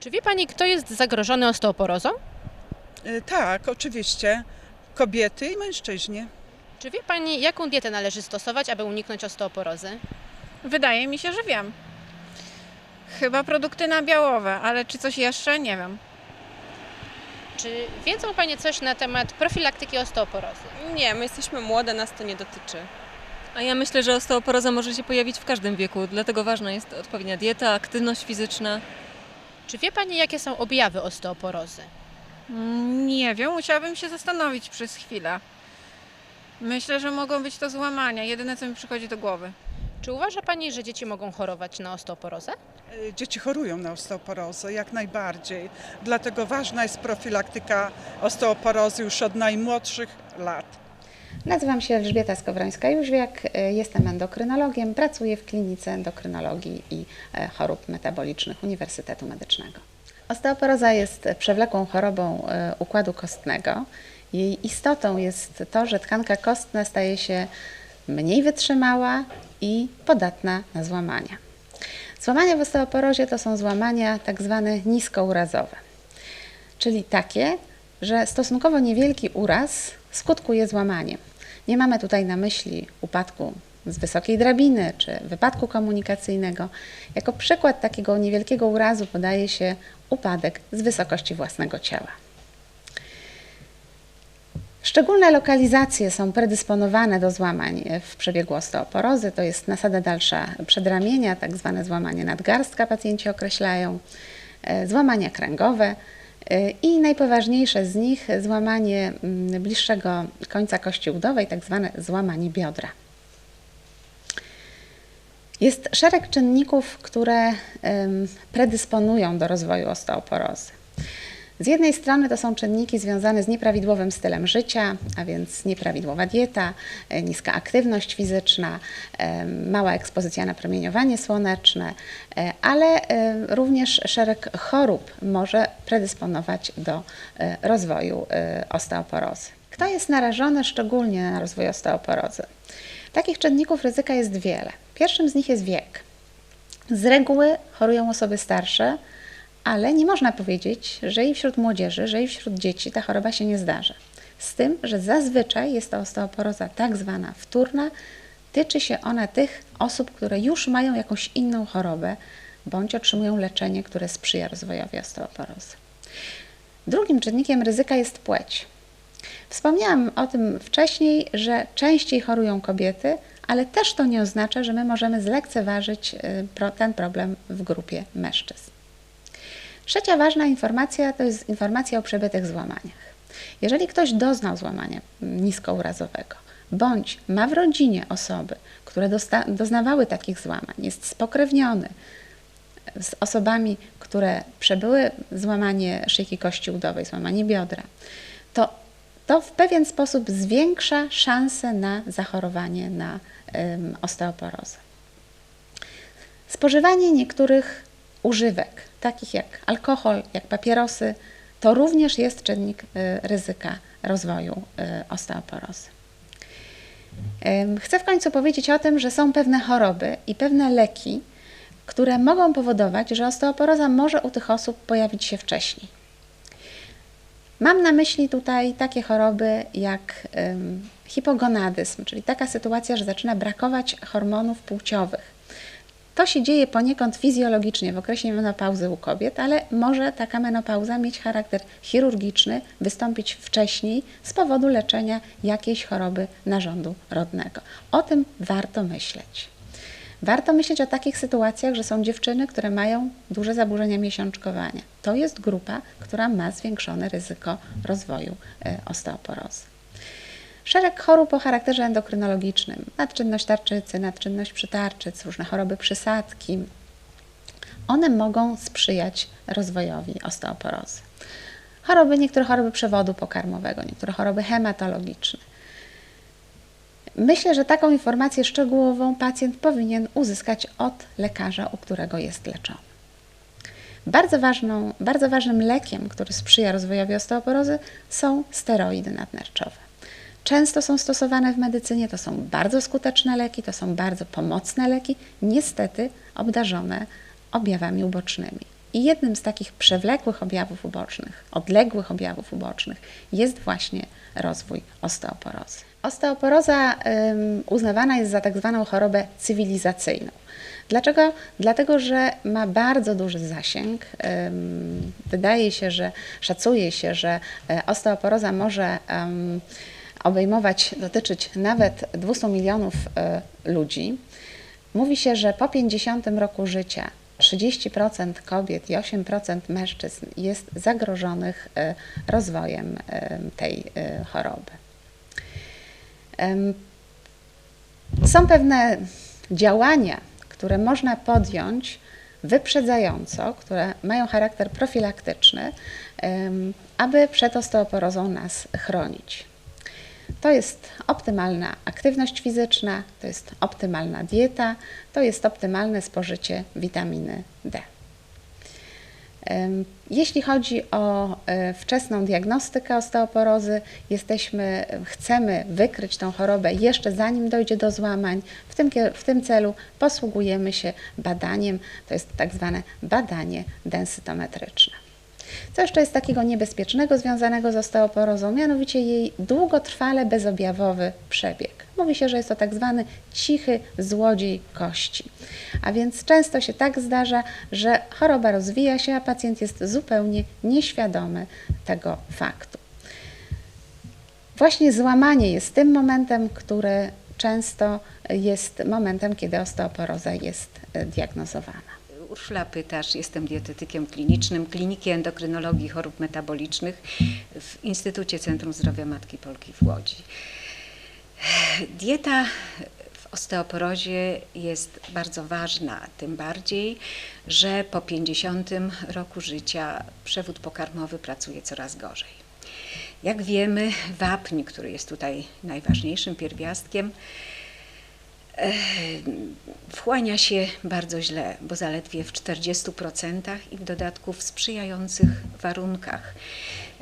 Czy wie Pani, kto jest zagrożony osteoporozą? Y, Tak, oczywiście. Kobiety i mężczyźni. Czy wie Pani, jaką dietę należy stosować, aby uniknąć osteoporozy? Wydaje mi się, że wiem. Chyba produkty nabiałowe, ale czy coś jeszcze? Nie wiem. Czy wiedzą Panie coś na temat profilaktyki osteoporozy? Nie, my jesteśmy młode, nas to nie dotyczy. A ja myślę, że osteoporoza może się pojawić w każdym wieku, dlatego ważna jest odpowiednia dieta, aktywność fizyczna. Czy wie Pani, jakie są objawy osteoporozy? Mm, Nie wiem, musiałabym się zastanowić przez chwilę. Myślę, że mogą być to złamania. Jedyne, co mi przychodzi do głowy. Czy uważa Pani, że dzieci mogą chorować na osteoporozę? Y, Dzieci chorują na osteoporozę jak najbardziej. Dlatego ważna jest profilaktyka osteoporozy już od najmłodszych lat. Nazywam się Elżbieta Skowrońska-Jóźwiak, y, jestem endokrynologiem, pracuję w klinice endokrynologii i e, chorób metabolicznych Uniwersytetu Medycznego. Osteoporoza jest przewlekłą chorobą e, układu kostnego. Jej istotą jest to, że tkanka kostna staje się mniej wytrzymała i podatna na złamania. Złamania w osteoporozie to są złamania tak zwane niskourazowe czyli takie, że stosunkowo niewielki uraz skutkuje złamaniem. Nie mamy tutaj na myśli upadku z wysokiej drabiny czy wypadku komunikacyjnego. Jako przykład takiego niewielkiego urazu podaje się upadek z wysokości własnego ciała. Szczególne lokalizacje są predysponowane do złamań w przebiegu osteoporozy. To jest nasada dalsza przedramienia, tak zwane złamanie nadgarstka pacjenci określają, e, złamania kręgowe i najpoważniejsze z nich złamanie mm, bliższego końca kości udowej, tak zwane złamanie biodra. Jest szereg czynników, które predysponują do rozwoju osteoporozy. Z jednej strony to są czynniki związane z nieprawidłowym stylem życia, a więc nieprawidłowa dieta, e, niska aktywność fizyczna, em, mała ekspozycja na promieniowanie słoneczne, e, ale e, również szereg chorób może predysponować do e, rozwoju e, osteoporozy. Kto jest narażony szczególnie na rozwój osteoporozy? Takich czynników ryzyka jest wiele. Pierwszym z nich jest wiek. Z reguły chorują osoby starsze, ale nie można powiedzieć, że i wśród młodzieży, że i wśród dzieci ta choroba się nie zdarza. Z tym, że zazwyczaj jest to osteoporoza tak zwana wtórna, tyczy się ona tych osób, które już mają jakąś inną chorobę bądź otrzymują leczenie, które sprzyja rozwojowi osteoporozy. Drugim czynnikiem ryzyka jest płeć. Wspomniałam o tym wcześniej, że częściej chorują kobiety, ale też to nie oznacza, że my możemy zlekceważyć y, ten problem w grupie mężczyzn. Trzecia ważna informacja to jest informacja o przebytych złamaniach. Jeżeli ktoś doznał złamania niskourazowego, bądź ma w rodzinie osoby, które doznawały takich złamań, jest spokrewniony z osobami, które przebyły złamanie szyjki kości udowej, złamanie biodra, to to w pewien sposób zwiększa szanse na zachorowanie na osteoporozę. Spożywanie niektórych używek, takich jak alkohol, jak papierosy, to również jest czynnik y, ryzyka rozwoju y, osteoporozy. Chcę w końcu powiedzieć o tym, że są pewne choroby i pewne leki, które mogą powodować, że osteoporoza może u tych osób pojawić się wcześniej. Mam na myśli tutaj takie choroby jak hipogonadyzm, czyli taka sytuacja, że zaczyna brakować hormonów płciowych. To się dzieje poniekąd fizjologicznie w okresie menopauzy u kobiet, ale może taka menopauza mieć charakter chirurgiczny, wystąpić wcześniej z powodu leczenia jakiejś choroby narządu rodnego. O tym warto myśleć. Warto myśleć o takich sytuacjach, że są dziewczyny, które mają duże zaburzenia miesiączkowania. To jest grupa, która ma zwiększone ryzyko rozwoju e, osteoporozy. Szereg chorób o charakterze endokrynologicznym, nadczynność tarczycy, nadczynność przytarczyc, różne choroby przysadki, one mogą sprzyjać rozwojowi osteoporozy. Choroby, niektóre choroby przewodu pokarmowego, niektóre choroby hematologiczne. Myślę, że taką informację szczegółową pacjent powinien uzyskać od lekarza, u którego jest leczony. Bardzo, ważną, bardzo ważnym lekiem, który sprzyja rozwojowi osteoporozy, są steroidy nadnerczowe. Często są stosowane w medycynie, to są bardzo skuteczne leki, to są bardzo pomocne leki, niestety obdarzone objawami ubocznymi. I jednym z takich przewlekłych objawów ubocznych, odległych objawów ubocznych jest właśnie rozwój osteoporozy. Osteoporoza uznawana jest za tak zwaną chorobę cywilizacyjną. Dlaczego? Dlatego, że ma bardzo duży zasięg. Wydaje się, że szacuje się, że e, osteoporoza może obejmować, dotyczyć nawet 200 milionów e, ludzi. Mówi się, że po 50 roku życia 30% kobiet i 8% mężczyzn jest zagrożonych e, rozwojem e, tej choroby. Są pewne działania, które można podjąć wyprzedzająco, które mają charakter profilaktyczny, aby przed osteoporozą nas chronić. To jest optymalna aktywność fizyczna, to jest optymalna dieta, to jest optymalne spożycie witaminy D. Jeśli chodzi o e, wczesną diagnostykę osteoporozy, jesteśmy, chcemy wykryć tą chorobę jeszcze zanim dojdzie do złamań. W tym, w tym celu posługujemy się badaniem, to jest tak zwane badanie densytometryczne. Co jeszcze jest takiego niebezpiecznego związanego z osteoporozą? Mianowicie jej długotrwale bezobjawowy przebieg. Mówi się, że jest to tak zwany cichy złodziej kości. A więc często się tak zdarza, że choroba rozwija się, a pacjent jest zupełnie nieświadomy tego faktu. Właśnie złamanie jest tym momentem, który często jest momentem, kiedy osteoporoza jest diagnozowana. Urszula Pytasz, jestem dietetykiem klinicznym Kliniki Endokrynologii Chorób Metabolicznych w Instytucie Centrum Zdrowia Matki Polki w Łodzi. Dieta w osteoporozie jest bardzo ważna, tym bardziej, że po 50 roku życia przewód pokarmowy pracuje coraz gorzej. Jak wiemy, wapń, który jest tutaj najważniejszym pierwiastkiem, wchłania się bardzo źle, bo zaledwie w 40% i w dodatku w sprzyjających warunkach.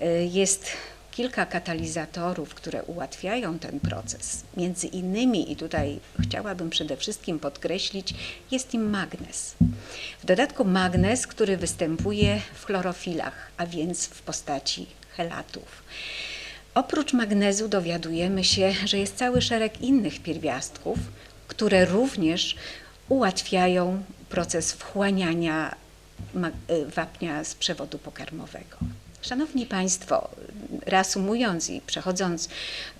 Y, Jest kilka katalizatorów, które ułatwiają ten proces. Między innymi, i tutaj chciałabym przede wszystkim podkreślić, jest im magnez. W dodatku magnez, który występuje w chlorofilach, a więc w postaci chelatów. Oprócz magnezu dowiadujemy się, że jest cały szereg innych pierwiastków, które również ułatwiają proces wchłaniania y, wapnia z przewodu pokarmowego. Szanowni Państwo, reasumując i przechodząc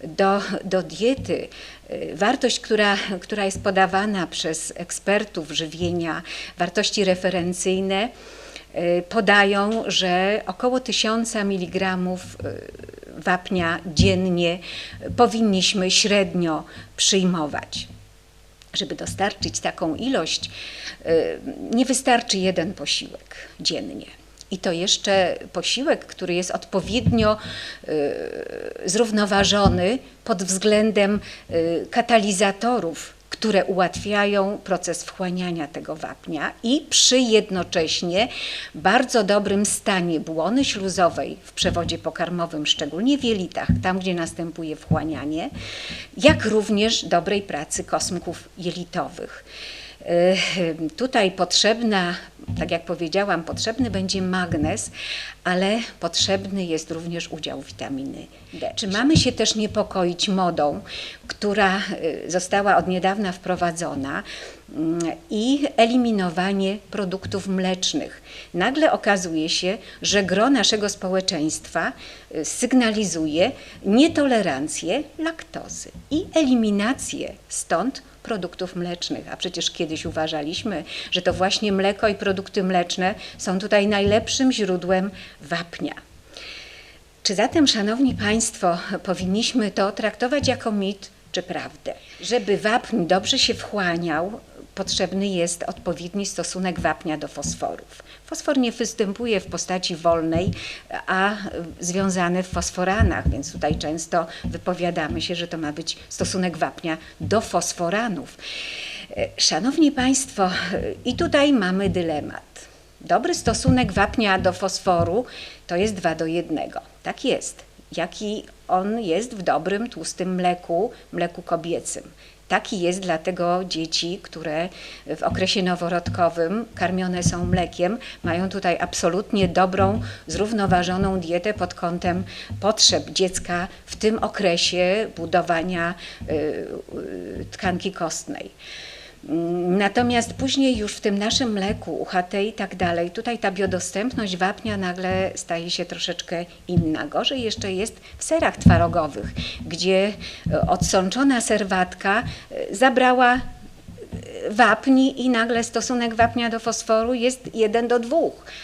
do, do diety, y, wartość, która, która jest podawana przez ekspertów żywienia, wartości referencyjne, y, podają, że około 1000 mg wapnia dziennie powinniśmy średnio przyjmować. Żeby dostarczyć taką ilość, y, nie wystarczy jeden posiłek dziennie. I to jeszcze posiłek, który jest odpowiednio y, zrównoważony pod względem y, katalizatorów, które ułatwiają proces wchłaniania tego wapnia i przy jednocześnie bardzo dobrym stanie błony śluzowej w przewodzie pokarmowym, szczególnie w jelitach, tam gdzie następuje wchłanianie, jak również dobrej pracy kosmków jelitowych. Y, Tutaj potrzebna, tak jak powiedziałam, potrzebny będzie magnez, ale potrzebny jest również udział witaminy D. Czy mamy się też niepokoić modą, która y, została od niedawna wprowadzona i eliminowanie produktów mlecznych? Nagle okazuje się, że gro naszego społeczeństwa y, sygnalizuje nietolerancję laktozy i eliminację stąd produktów mlecznych, a przecież kiedyś uważaliśmy, że to właśnie mleko i produkty mleczne są tutaj najlepszym źródłem wapnia. Czy zatem, Szanowni Państwo, powinniśmy to traktować jako mit czy prawdę? Żeby wapń dobrze się wchłaniał, potrzebny jest odpowiedni stosunek wapnia do fosforów. Fosfor nie występuje w postaci wolnej, a związany w fosforanach, więc tutaj często wypowiadamy się, że to ma być stosunek wapnia do fosforanów. E, Szanowni Państwo, e, i tutaj mamy dylemat. Dobry stosunek wapnia do fosforu to jest 2 do 1. Tak jest. Jaki on jest w dobrym, tłustym mleku, mleku kobiecym. Taki jest dlatego dzieci, które w okresie noworodkowym karmione są mlekiem, mają tutaj absolutnie dobrą, zrównoważoną dietę pod kątem potrzeb dziecka w tym okresie budowania y, y, tkanki kostnej. Natomiast później już w tym naszym mleku, UHT i tak dalej, tutaj ta biodostępność wapnia nagle staje się troszeczkę inna. Gorzej jeszcze jest w serach twarogowych, gdzie e, odsączona serwatka e, zabrała wapni i nagle stosunek wapnia do fosforu jest 1 do 2,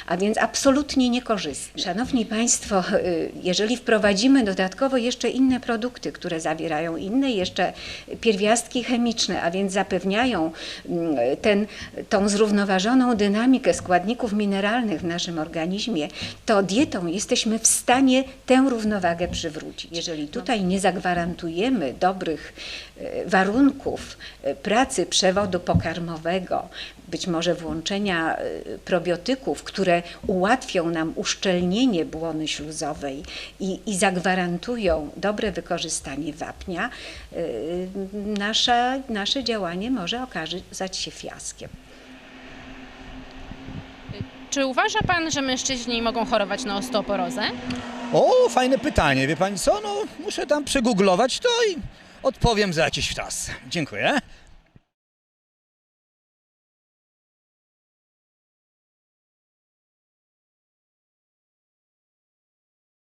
a więc absolutnie niekorzystny. Szanowni Państwo, y, jeżeli wprowadzimy dodatkowo jeszcze inne produkty, które zawierają inne jeszcze pierwiastki chemiczne, a więc zapewniają mm, ten, tą zrównoważoną dynamikę składników mineralnych w naszym organizmie, to dietą jesteśmy w stanie tę równowagę przywrócić. Jeżeli tutaj nie zagwarantujemy dobrych e, warunków e, pracy przewodu pokarmowego, być może włączenia e, probiotyków, które ułatwią nam uszczelnienie błony śluzowej i, i zagwarantują dobre wykorzystanie wapnia, e, nasza, nasze działanie może okazać się fiaskiem. Czy uważa Pan, że mężczyźni mogą chorować na osteoporozę? O, fajne pytanie, wie pani co? No, muszę tam przegooglować to i odpowiem za jakiś czas. Dziękuję.